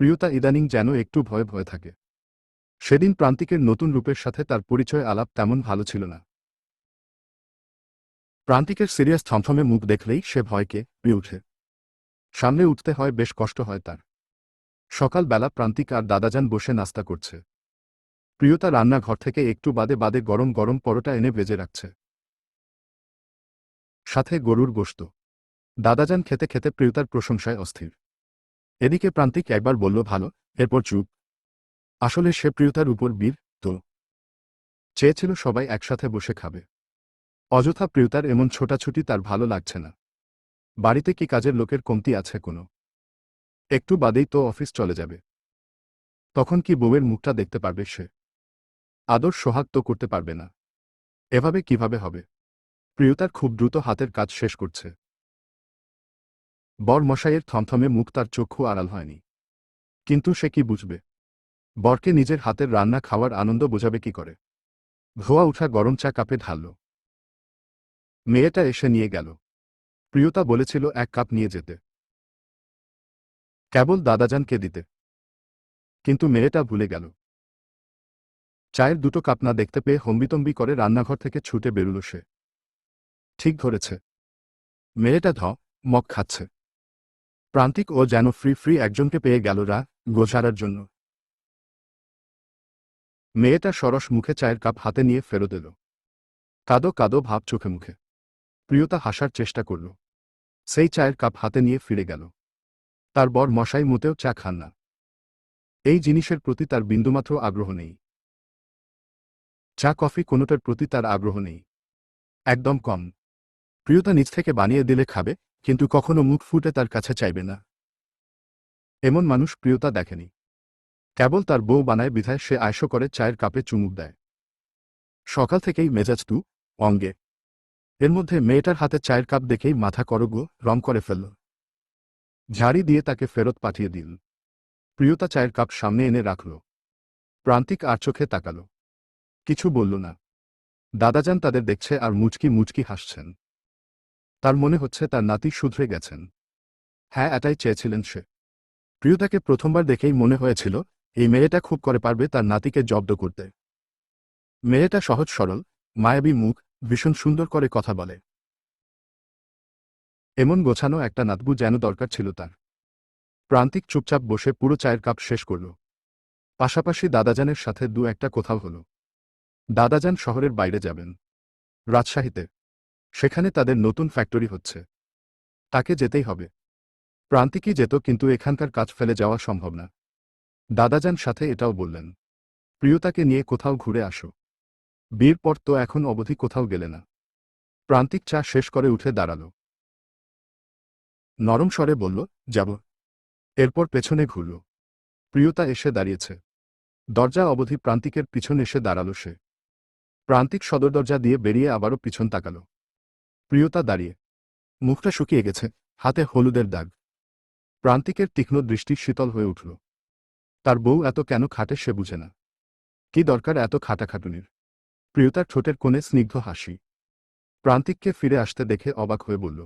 প্রিয়তা ইদানিং যেন একটু ভয়ে ভয়ে থাকে। সেদিন প্রান্তিকের নতুন রূপের সাথে তার পরিচয় আলাপ তেমন ভালো ছিল না। প্রান্তিকের সিরিয়াস থমথমে মুখ দেখলেই সে ভয়কে পেয়ে ওঠে। সামনে উঠতে হয়, বেশ কষ্ট হয় তার। সকালবেলা প্রান্তিক আর দাদাজান বসে নাস্তা করছে। প্রিয়তা রান্নাঘর থেকে একটু বাদে বাদে গরম গরম পরোটা এনে ভেজে রাখছে। সাথে গরুর গোশত। দাদাজান খেতে খেতে প্রিয়তার প্রশংসায় অস্থির। এদিকে প্রান্তিক একবার বলল, ভালো, এরপর চুপ। আসলে সে প্রিয়তার উপর বীর, তো? চেয়েছিল সবাই একসাথে বসে খাবে। অযথা প্রিয়তার এমন ছোটাছুটি তার ভালো লাগছে না। বাড়িতে কি কাজের লোকের কমতি আছে কোনো? একটু বাদেই তো অফিস চলে যাবে। তখন কি বউয়ের মুখটা দেখতে পারবে সে? আদর সোহাগ তো করতে পারবে না। এভাবে কীভাবে হবে? প্রিয়তার খুব দ্রুত হাতের কাজ শেষ করছে। বর মশাইয়ের থমথমে মুখ তার চক্ষু আড়াল হয়নি। কিন্তু সে কি বুঝবে? বরকে নিজের হাতের রান্না খাওয়ার আনন্দ বোঝাবে কি করে? ধোয়া উঠা গরম চা কাপে ঢালল। মেয়েটা এসে নিয়ে গেল। প্রিয়তা বলেছিল, এক কাপ নিয়ে যেতে। কেবল দাদাজানকে দিতে। কিন্তু মেয়েটা ভুলে গেল। চায়ের দুটো কাপ না দেখতে পেয়ে হম্বিতম্বি করে রান্নাঘর থেকে ছুটে বেরুল সে। ঠিক ধরেছে। মেয়েটা ধ, মগ খাচ্ছে। প্রান্তিক ও যেন ফ্রি ফ্রি একজনকে পেয়ে গেল রা গোঝারার জন্য। মেয়েটা সরস মুখে চায়ের কাপ হাতে নিয়ে ফেরত এলো। কাদো কাদো ভাব চোখে মুখে। প্রিয়তা হাসার চেষ্টা করল। সেই চায়ের কাপ হাতে নিয়ে ফিরে গেল। তার বর মশাই মুতেও চা খান না। এই জিনিসের প্রতি তার বিন্দুমাত্র আগ্রহ নেই। চা, কফি কোনোটার প্রতি তার আগ্রহ নেই। একদম কম। প্রিয়তা নিজ থেকে বানিয়ে দিলে খাবে? কিন্তু কখনো মুখ ফুটে তার কাছে চাইবে না। এমন মানুষ প্রিয়তা দেখেনি। কেবল তার বউ বানায় বিধায় সে আয়স করে চায়ের কাপে চুমুক দেয়। সকাল থেকেই মেজাজ তু অঙ্গে। এর মধ্যে মেয়েটার হাতে চায়ের কাপ দেখেই মাথা করগো, রম করে ফেলল। ঝাড়ি দিয়ে তাকে ফেরত পাঠিয়ে দিল। প্রিয়তা চায়ের কাপ সামনে এনে রাখল। প্রান্তিক আর চোখে তাকাল। কিছু বলল না। দাদাজান তাদের দেখছে আর মুচকি মুচকি হাসছেন। তার মনে হচ্ছে তার নাতি শুধরে গেছেন। হ্যাঁ এটাই চেয়েছিলেন সে। প্রিয়তাকে প্রথমবার দেখেই মনে হয়েছিল, এই মেয়েটা খুব করে পারবে তার নাতিকে জব্দ করতে। মেয়েটা সহজ সরল, মায়াবী মুখ, ভীষণ সুন্দর করে কথা বলে। এমন গোছানো একটা নাতবু যেন দরকার ছিল তার। প্রান্তিক চুপচাপ বসে পুরো চায়ের কাপ শেষ করল। পাশাপাশি দাদাজানের সাথে দু একটা কোথাও হল। দাদাজান শহরের বাইরে যাবেন। রাজশাহীতে। সেখানে তাদের নতুন ফ্যাক্টরি হচ্ছে। তাকে যেতেই হবে। প্রান্তিকই যেত কিন্তু এখানকার কাজ ফেলে যাওয়া সম্ভব না। দাদাজান সাথে এটাও বললেন, প্রিয়তাকে নিয়ে কোথাও ঘুরে আসো। বিয়ের পর তো এখন অবধি কোথাও গেলে না। প্রান্তিক চা শেষ করে উঠে দাঁড়াল। নরম স্বরে বলল, যাব। এরপর পেছনে ঘুরল। প্রিয়তা এসে দাঁড়িয়েছে। দরজা অবধি প্রান্তিকের পিছন এসে দাঁড়াল সে। প্রান্তিক সদর দরজা দিয়ে বেরিয়ে আবারও পিছন তাকাল। প্রিয়তা দাঁড়িয়ে। মুখটা শুকিয়ে গেছে, হাতে হলুদের দাগ। প্রান্তিকের তীক্ষ্ণ দৃষ্টি শীতল হয়ে উঠল। তার বউ এত কেন খাটে সে বুঝে না। কি দরকার এত খাটাখাটুনির? প্রিয়তার ঠোঁটের কোণে স্নিগ্ধ হাসি। প্রান্তিককে ফিরে আসতে দেখে অবাক হয়ে বলল,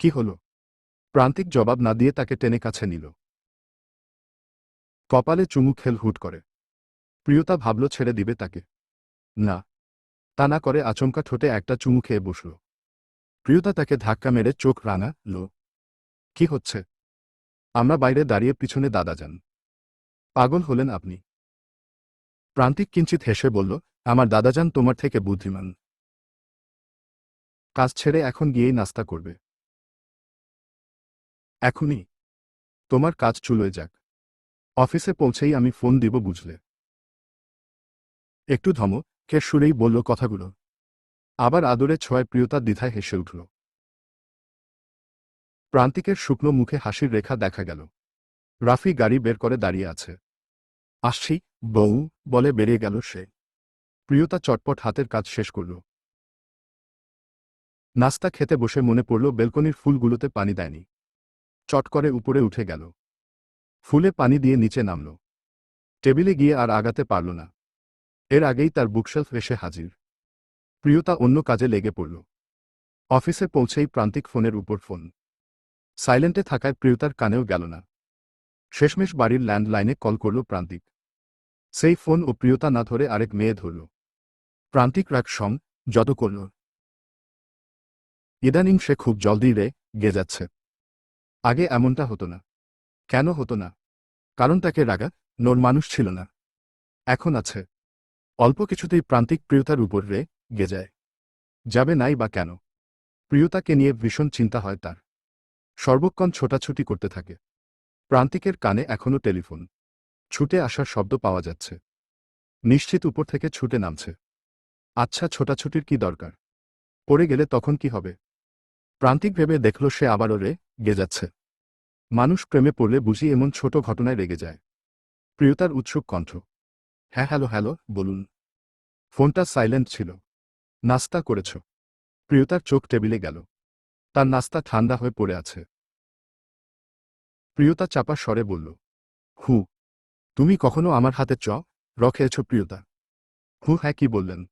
কি হল? প্রান্তিক জবাব না দিয়ে তাকে টেনে কাছে নিল। কপালে চুমু খেল হুট করে। প্রিয়তা ভাবল ছেড়ে দিবে তাকে। না, তা না করে আচমকা ঠোঁটে একটা চুমু খেয়ে বসল। প্রিয়তা তাকে ধাক্কা মেরে চোখ রাঙা, লো, কি হচ্ছে? আমরা বাইরে দাঁড়িয়ে পিছনে দাদা যান। পাগল হলেন আপনি। প্রান্তিক কিঞ্চিত হেসে বলল, আমার দাদাজান তোমার থেকে বুদ্ধিমান। কাজ ছেড়ে এখন গিয়েই নাস্তা করবে। এখনই। তোমার কাজ চুলোয় যাক। অফিসে পৌঁছেই আমি ফোন দিব, বুঝলে? একটু ধমক, কে সুরেই বলল কথাগুলো। আবার আদরে ছোঁয়ায় প্রিয়তা দ্বিধায় হেসে উঠল। প্রান্তিকের শুকনো মুখে হাসির রেখা দেখা গেল। রাফি গাড়ি বের করে দাঁড়িয়ে আছে। আসছি, বউ, বলে বেরিয়ে গেল সে। প্রিয়তা চটপট হাতের কাজ শেষ করল। নাস্তা খেতে বসে মনে পড়ল বেলকনির ফুলগুলোতে পানি দেয়নি। চট করে উপরে উঠে গেল। ফুলে পানি দিয়ে নিচে নামল। টেবিলে গিয়ে আর আগাতে পারল না। এর আগেই তার বুকশেলফ এসে হাজির। প্রিয়তা অন্য কাজে লেগে পড়ল। অফিসে পৌঁছেই প্রান্তিক ফোনের উপর ফোন। সাইলেন্টে থাকায় প্রিয়তার কানেও গেল না। শেষমেশ বাড়ির ল্যান্ডলাইনে কল করল প্রান্তিক। সেই ফোন ও প্রিয়তা না ধরে আরেক মেয়ে ধরল। প্রান্তিক রাগ সং যত করল। ইদানিং সে খুব জলদি রে গে যাচ্ছে। আগে এমনটা হতো না। কেন হতো না? কারণ তাকে রাগা নোর মানুষ ছিল না। এখন আছে। অল্প কিছুতেই প্রান্তিক প্রিয়তার উপর রে গে যায়। যাবে নাই বা কেন? প্রিয়তাকে নিয়ে ভীষণ চিন্তা হয় তার। সর্বক্ষণ ছোটাছুটি করতে থাকে। প্রান্তিকের কানে এখনও টেলিফোন। ছুটে আসার শব্দ পাওয়া যাচ্ছে। নিশ্চিত উপর থেকে ছুটে নামছে। আচ্ছা ছোটাছুটির কি দরকার? পড়ে গেলে তখন কি হবে? প্রান্তিক ভেবে দেখল সে আবারও রে, গে যাচ্ছে। মানুষ প্রেমে পড়লে বুঝি এমন ছোট ঘটনায় রেগে যায়। প্রিয়তার উৎসুক কণ্ঠ। হ্যাঁ হ্যালো হ্যালো, বলুন। ফোনটা সাইলেন্ট ছিল। নাস্তা করেছ। প্রিয়তার চোখ টেবিলে গেল। তার নাস্তা ঠান্ডা হয়ে পড়ে আছে। প্রিয়তা চাপা স্বরে বলল, হু, তুমি কখনো আমার হাতে চ, র খেয়েছ প্রিয়তা? হু হ্যাঁ কি বললেন?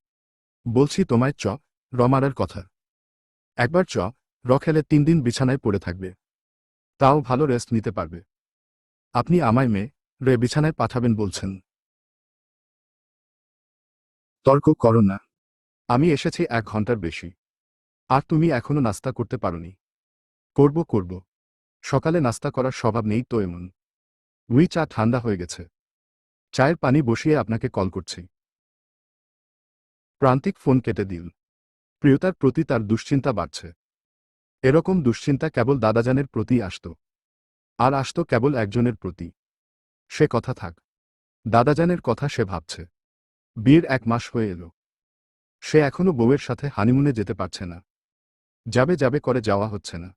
বলছি তোমায় চ, র মারার কথা। একবার চ, র খেলে তিন দিন বিছানায় পড়ে থাকবে। তাও ভালো রেস্ট নিতে পারবে। আপনি আমায় মেয়ে, রে বিছানায় পাঠাবেন বলছেন। তর্ক করো না। আমি এসেছি এক ঘণ্টার বেশি। আর তুমি এখনও নাস্তা করতে পারোনি। করব করব। সকালে নাস্তা করার স্বভাব নেই তো এমন। উই চা ঠান্ডা হয়ে গেছে। চায়ের পানি বসিয়ে আপনাকে কল করছি। প্রান্তিক ফোন কেটে দিল। প্রিয়তার প্রতি তার দুশ্চিন্তা বাড়ছে। এরকম দুশ্চিন্তা কেবল দাদাজানের প্রতি আসত। আর আসত কেবল একজনের প্রতি। সে কথা থাক। দাদাজানের কথা সে ভাবছে। বিয়ের এক মাস হয়ে এলো। সে এখনও বউয়ের সাথে হানিমুনে যেতে পারছে না। যাবে যাবে করে যাওয়া হচ্ছে না।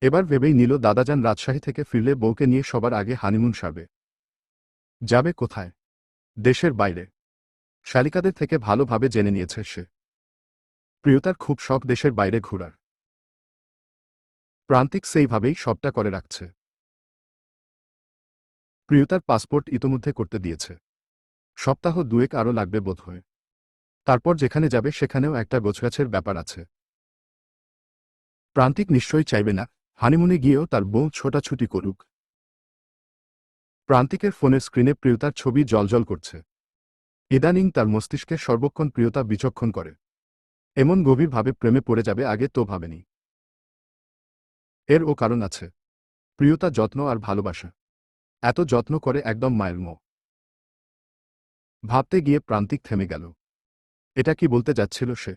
এবার ভেবেই নিল দাদাজান রাজশাহী থেকে ফিরলে বউকে নিয়ে সবার আগে হানিমুন সারবে। যাবে কোথায়? দেশের বাইরে। শালিকাদের থেকে ভালোভাবে জেনে নিয়েছে সে। প্রিয়তার খুব শখ দেশের বাইরে ঘোরার। প্রান্তিক সেইভাবেই সবটা করে রাখছে। প্রিয়তার পাসপোর্ট ইতোমধ্যে করতে দিয়েছে। সপ্তাহ দুয়েক আরও লাগবে বোধহয়। তারপর যেখানে যাবে সেখানেও একটা গোছগাছের ব্যাপার আছে। প্রান্তিক নিশ্চয়ই চাইবে না, হানিমুনে গিয়েও তার বউ ছোটাছুটি করুক। প্রান্তিকের ফোনের স্ক্রিনে প্রিয়তার ছবি জলজল করছে। ইদানিং তার মস্তিষ্কে সর্বক্ষণ প্রিয়তা বিচক্ষণ করে। এমন গভীরভাবে প্রেমে পড়ে যাবে আগে তো ভাবেনি। এর ও কারণ আছে। প্রিয়তা যত্ন আর ভালোবাসা। এত যত্ন করে একদম মায়ের মো ভাবতে গিয়ে প্রান্তিক থেমে গেল। এটা কি বলতে যাচ্ছিল সে?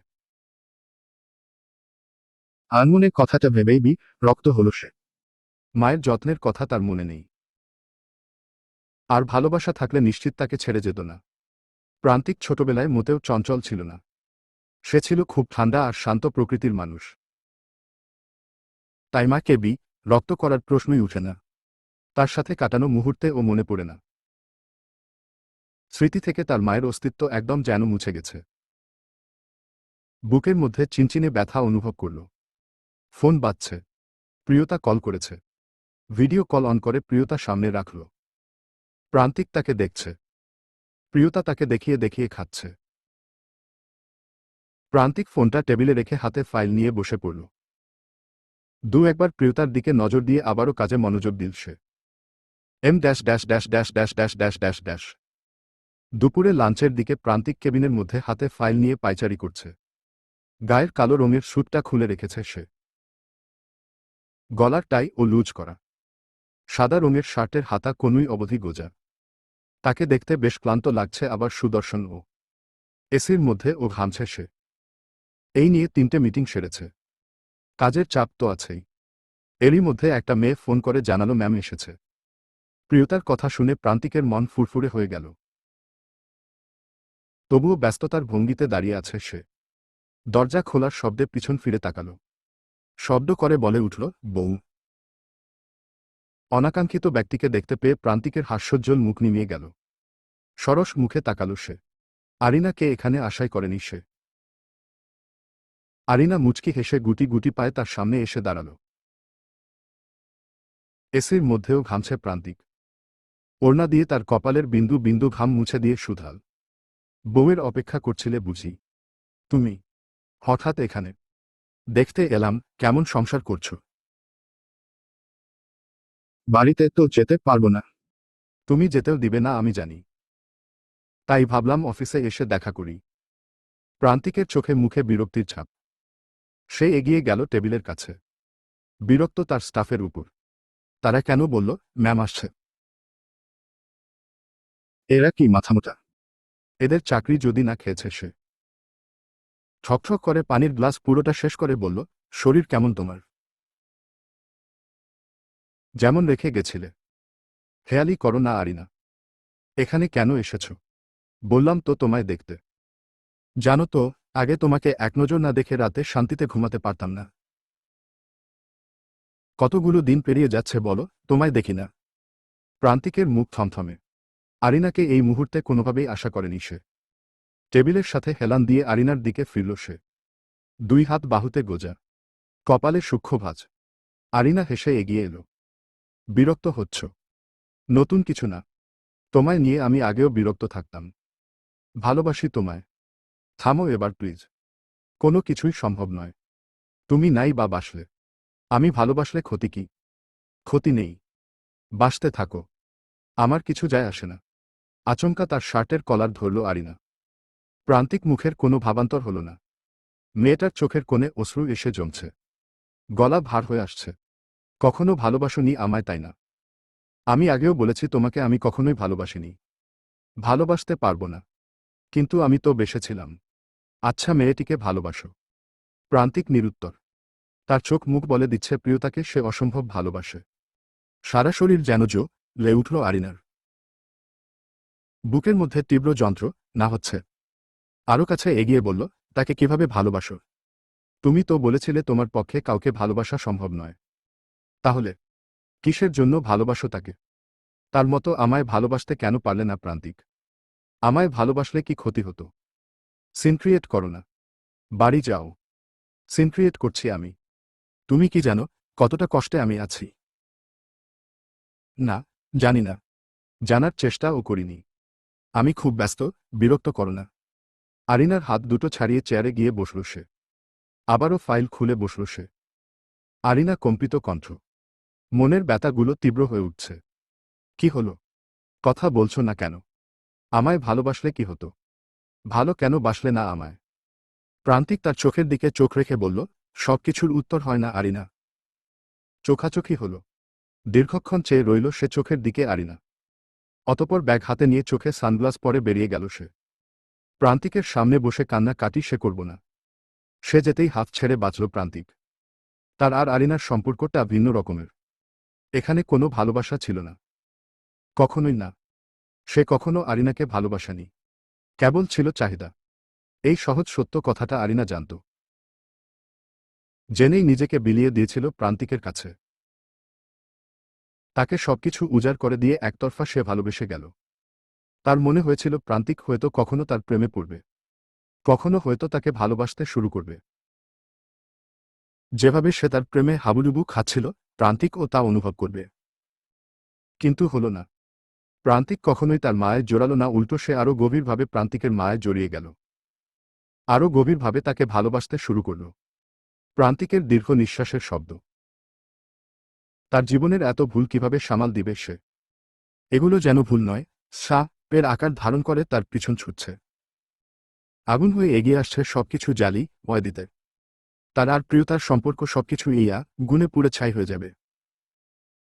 আনমনে কথাটা ভেবেই বি, রক্ত হল সে। মায়ের যত্নের কথা তার মনে নেই। আর ভালোবাসা থাকলে নিশ্চিত তাকে ছেড়ে যেত না। প্রান্তিক ছোটবেলায় মোটেও চঞ্চল ছিল না। সে ছিল খুব ঠান্ডা আর শান্ত প্রকৃতির মানুষ। তাই মা কেবি রক্ত করার প্রশ্নই উঠে না। তার সাথে কাটানো মুহূর্তে ও মনে পড়ে না। স্মৃতি থেকে তার মায়ের অস্তিত্ব একদম যেন মুছে গেছে। বুকের মধ্যে চিনচিনে ব্যথা অনুভব করল। ফোন বাজছে। প্রিয়তা কল করেছে। ভিডিও কল অন করে প্রিয়তা সামনে রাখল। প্রান্তিক তাকে দেখছে। প্রিয়তা তাকে দেখিয়ে দেখিয়ে খাচ্ছে। প্রান্তিক ফোনটা টেবিলে রেখে হাতে ফাইল নিয়ে বসে পড়ল। দু একবার প্রিয়তার দিকে নজর দিয়ে আবারও কাজে মনোযোগ দিল সে। M dash dash dash dash dash dash dash dash dash. দুপুরে লাঞ্চের দিকে প্রান্তিক কেবিনের মধ্যে হাতে ফাইল নিয়ে পাইচারি করছে। গায়ের কালো রঙের স্যুটটা খুলে রেখেছে সে। গলার টাই ও লুজ করা। সাদা রঙের শার্টের হাতা কোনুই অবধি গোজা। তাকে দেখতে বেশ ক্লান্ত লাগছে আবার সুদর্শন ও। এসির মধ্যে ও ঘামছে সে। এই নিয়ে তিনটে মিটিং সেরেছে। কাজের চাপ তো আছেই। এরই মধ্যে একটা মেয়ে ফোন করে জানালো ম্যাম এসেছে। প্রিয়তার কথা শুনে প্রান্তিকের মন ফুরফুরে হয়ে গেল। তবুও ব্যস্ততার ভঙ্গিতে দাঁড়িয়ে আছে সে। দরজা খোলার শব্দে পিছন ফিরে তাকালো। শব্দ করে বলে উঠল, বউ। অনাকাঙ্ক্ষিত ব্যক্তিকে দেখতে পেয়ে প্রান্তিকের হাস্যোজ্জ্বল মুখ নিমিয়ে গেল। সরস মুখে তাকালো সে। আরিনাকে এখানে আশাই করেনি সে। আরিনা মুচকি হেসে গুটি গুটি পায়ে তার সামনে এসে দাঁড়াল। এসির মধ্যেও ঘামছে প্রান্তিক। ওড়না দিয়ে তার কপালের বিন্দু বিন্দু ঘাম মুছে দিয়ে সুধাল বউয়ের অপেক্ষা করছিলে বুঝি। তুমি হঠাৎ এখানে। দেখতে এলাম, কেমন সংসার করছ। বাড়িতে তো যেতে পারব না। তুমি যেতেও দিবে না, আমি জানি। তাই ভাবলাম অফিসে এসে দেখা করি। প্রান্তিকের চোখে মুখে বিরক্তির ছাপ। সে এগিয়ে গেল টেবিলের কাছে। বিরক্ত তার স্টাফের উপর। তারা কেন বলল, ম্যাম আসছে। এরা কি মাথামোটা? এদের চাকরি যদি না খেয়েছে সে। ঠকঠক করে পানির গ্লাস পুরোটা শেষ করে বলল, শরীর কেমন তোমার? যেমন রেখে গেছিলে। হেয়ালি করো না আরিনা। এখানে কেন এসেছ? বললাম তো তোমায় দেখতে। জানো তো, আগে তোমাকে এক নজর না দেখে রাতে শান্তিতে ঘুমাতে পারতাম না। কতগুলো দিন পেরিয়ে যাচ্ছে বলো, তোমায় দেখি না। প্রান্তিকের মুখ থমথমে। আরিনাকে এই মুহূর্তে কোনোভাবেই আশা করেনি সে। টেবিলের সাথে হেলান দিয়ে আরিনার দিকে ফিরল সে। দুই হাত বাহুতে গোজা। কপালে সূক্ষ্ম ভাজ। আরিনা হেসে এগিয়ে এলো। বিরক্ত হচ্ছ। নতুন কিছু না। তোমায় নিয়ে আমি আগেও বিরক্ত থাকতাম। ভালোবাসি তোমায়। থামো এবার, প্লিজ। কোনো কিছুই সম্ভব নয়। তুমি নাই বা বাসলে। আমি ভালোবাসলে ক্ষতি কি? ক্ষতি নেই। বাসতে থাকো। আমার কিছু যায় আসে না। আচমকা তার শার্টের কলার ধরল আরিনা। প্রান্তিক মুখের কোনো ভাবান্তর হল না। মেয়েটার চোখের কোণে অশ্রু এসে জমছে। গলা ভার হয়ে আসছে। কখনো ভালোবাসনি আমায় তাই না? আমি আগেও বলেছি তোমাকে আমি কখনোই ভালোবাসিনি। ভালোবাসতে পারব না। কিন্তু আমি তো বেসেছিলাম আচ্ছা মেয়েটিকে ভালোবাসো। প্রান্তিক নিরুত্তর। তার চোখ মুখ বলে দিচ্ছে প্রিয়তাকে সে অসম্ভব ভালোবাসে। সারা শরীর যেন জো, লে উঠল আরিনার। বুকের মধ্যে তীব্র যন্ত্র, না হচ্ছে। আরও কাছে এগিয়ে বলল, তাকে কীভাবে ভালোবাসো? তুমি তো বলেছিলে তোমার পক্ষে কাউকে ভালোবাসা সম্ভব নয়। তাহলে কিসের জন্য ভালোবাসো তাকে? তার মতো আমায় ভালোবাসতে কেন পারলে না প্রান্তিক? আমায় ভালোবাসলে কি ক্ষতি হতো? সিনক্রিয়েট করো না। বাড়ি যাও। সিনক্রিয়েট করছি আমি। তুমি কি জানো কতটা কষ্টে আমি আছি? না, জানি না। জানার চেষ্টাও করিনি। আমি খুব ব্যস্ত, বিরক্ত করো না। আরিনার হাত দুটো ছাড়িয়ে চেয়ারে গিয়ে বসল সে। আবারও ফাইল খুলে বসল সে। আরিনা কম্পিত কণ্ঠ। মনের ব্যথাগুলো তীব্র হয়ে উঠছে। কি হলো? কথা বলছো না কেন? আমায় ভালোবাসলে কি হতো? ভালো কেন বাসলে না আমায়? প্রান্তিক তার চোখের দিকে চোখ রেখে বলল, সবকিছুর উত্তর হয় না, আরিনা। চোখাচোখি হল। দীর্ঘক্ষণ চেয়ে রইল সে চোখের দিকে আরিনা। অতপর ব্যাগ হাতে নিয়ে চোখে সানগ্লাস পরে বেরিয়ে গেল সে। প্রান্তিকের সামনে বসে কান্না কাটি সে করব না। সে যেতেই হাত ছেড়ে বাঁচল প্রান্তিক। তার আর আরিনার সম্পর্কটা ভিন্ন রকমের। এখানে কোনো ভালোবাসা ছিল না। কখনোই না। সে কখনো আরিনাকে ভালোবাসেনি। কেবল ছিল চাহিদা। এই সহজ সত্য কথাটা আরিনা জানত। জেনেই নিজেকে বিলিয়ে দিয়েছিল প্রান্তিকের কাছে। তাকে সবকিছু উজাড় করে দিয়ে একতরফা সে ভালোবেসে গেল। তার মনে হয়েছিল প্রান্তিক হয়তো কখনো তার প্রেমে পড়বে। কখনো হয়তো তাকে ভালোবাসতে শুরু করবে। যেভাবে সে তার প্রেমে হাবুডুবু খাচ্ছিল, প্রান্তিক ও তা অনুভব করবে। কিন্তু হল না। প্রান্তিক কখনোই তার মায়ের জোরালো না, উল্টো সে আরও গভীরভাবে প্রান্তিকের মায়ে জড়িয়ে গেল। আরও গভীরভাবে তাকে ভালোবাসতে শুরু করল। প্রান্তিকের দীর্ঘ নিঃশ্বাসের শব্দ। তার জীবনের এত ভুল কীভাবে সামাল দিবে সে? এগুলো যেন ভুল নয়। সা পের আকার ধারণ করে তার পিছন ছুটছে। আগুন হয়ে এগিয়ে আসছে সবকিছু জালি ভয় দিতে তার আর প্রিয়তার সম্পর্ক সবকিছু ইয়া, গুণে পুড়ে ছাই হয়ে যাবে।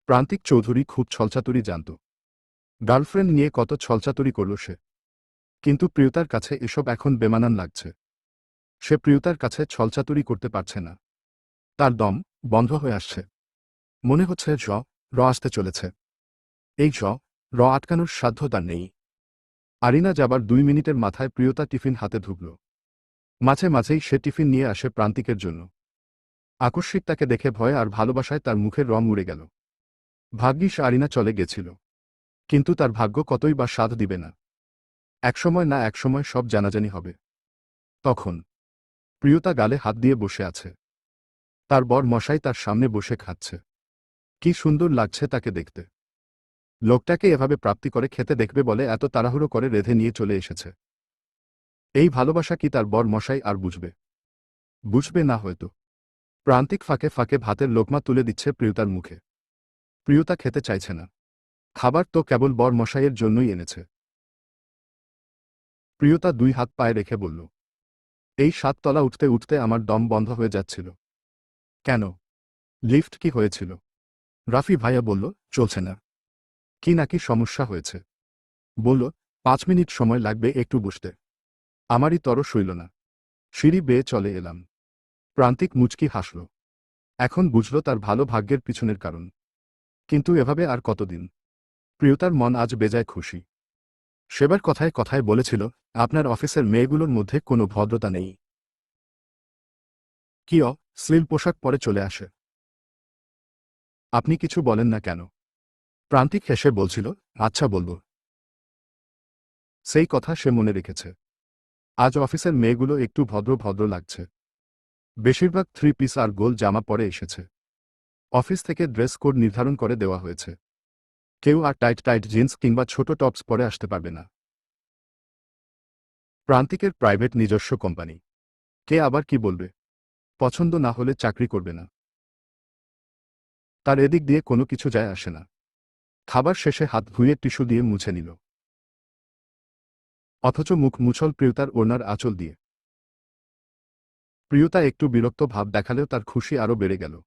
প্রান্তিক চৌধুরী খুব ছলচাতুরি জানত। গার্লফ্রেন্ড নিয়ে কত ছলচাতুরি করল সে। কিন্তু প্রিয়তার কাছে এসব এখন বেমানান লাগছে। সে প্রিয়তার কাছে ছলচাতুরি করতে পারছে না। তার দম বন্ধ হয়ে আসছে। মনে হচ্ছে জ, র আসতে চলেছে। এই জ, র আটকানোর সাধ্য তার নেই। আরিনা যাবার দুই মিনিটের মাথায় প্রিয়তা টিফিন হাতে ঢুকল মাঝে মাঝেই সে টিফিন নিয়ে আসে প্রান্তিকের জন্য। আকস্মিক তাকে দেখে ভয় আর ভালোবাসায় তার মুখের রং উড়ে গেল। ভাগ্যিস আরিনা চলে গেছিল। কিন্তু তার ভাগ্য কতই বা সাধ দিবে না। একসময় না একসময় সব জানাজানি হবে। তখন প্রিয়তা গালে হাত দিয়ে বসে আছে। তার বর মশাই তার সামনে বসে খাচ্ছে। কি সুন্দর লাগছে তাকে দেখতে। লোকটাকে এভাবে প্রাপ্তি করে খেতে দেখবে বলে এত তাড়াহুড়ো করে রেধে নিয়ে চলে এসেছে। এই ভালোবাসা কি তার বর মশাই আর বুঝবে? বুঝবে না হয়তো। প্রান্তিক ফাঁকে ফাঁকে ভাতের লোকমা তুলে দিচ্ছে প্রিয়তার মুখে। প্রিয়তা খেতে চাইছে না। খাবার তো কেবল বর মশাইয়ের জন্যই এনেছে। প্রিয়তা দুই হাত পায়ে রেখে বলল, এই সাততলা উঠতে উঠতে আমার দম বন্ধ হয়ে যাচ্ছিল। কেন? লিফট কি হয়েছিল? রাফি ভাইয়া বলল, চলছে না। কি নাকি সমস্যা হয়েছে। বলল, পাঁচ মিনিট সময় লাগবে একটু বসতে। আমারই তর সইল না। সিঁড়ি বেয়ে চলে এলাম। প্রান্তিক মুচকি হাসল। এখন বুঝল তার ভালো ভাগ্যের পিছনের কারণ। কিন্তু এভাবে আর কতদিন? প্রিয়তার মন আজ বেজায় খুশি। সেবার কথায় কথায় বলেছিল, আপনার অফিসের মেয়েগুলোর মধ্যে কোনো ভদ্রতা নেই। কি অ স্লিল পোশাক পরে চলে আসে। আপনি কিছু বলেন না কেন? প্রান্তিক হেসে বলছিল আচ্ছা বলব। সেই কথা সে মনে রেখেছে। আজ অফিসের মেয়েগুলো একটু ভদ্র ভদ্র লাগছে। বেশিরভাগ থ্রি পিস আর গোল জামা পরে এসেছে। অফিস থেকে ড্রেস কোড নির্ধারণ করে দেওয়া হয়েছে। কেউ আর টাইট টাইট জিন্স কিংবা ছোট টপস পরে আসতে পারবে না। প্রান্তিকের প্রাইভেট নিজস্ব কোম্পানি কে আবার কি বলবে? পছন্দ না হলে চাকরি করবে না। তার এদিক দিয়ে কোনো কিছু যায় আসে না। খাবার শেষে হাত ধুয়ে টিস্যু দিয়ে মুছে নিল। অথচ মুখ মুছল প্রিয়তার ওড়নার আঁচল দিয়ে। প্রিয়তা একটু বিরক্ত ভাব দেখালেও তার খুশি আরও বেড়ে গেল।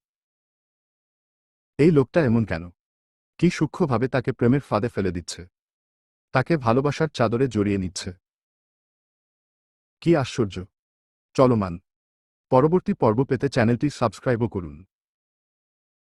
এই লোকটা এমন কেন? কি সূক্ষ্মভাবে তাকে প্রেমের ফাঁদে ফেলে দিচ্ছে? তাকে ভালোবাসার চাদরে জড়িয়ে নিচ্ছে। কি আশ্চর্য! চলমান। পরবর্তী পর্ব পেতে চ্যানেলটি সাবস্ক্রাইবও করুন।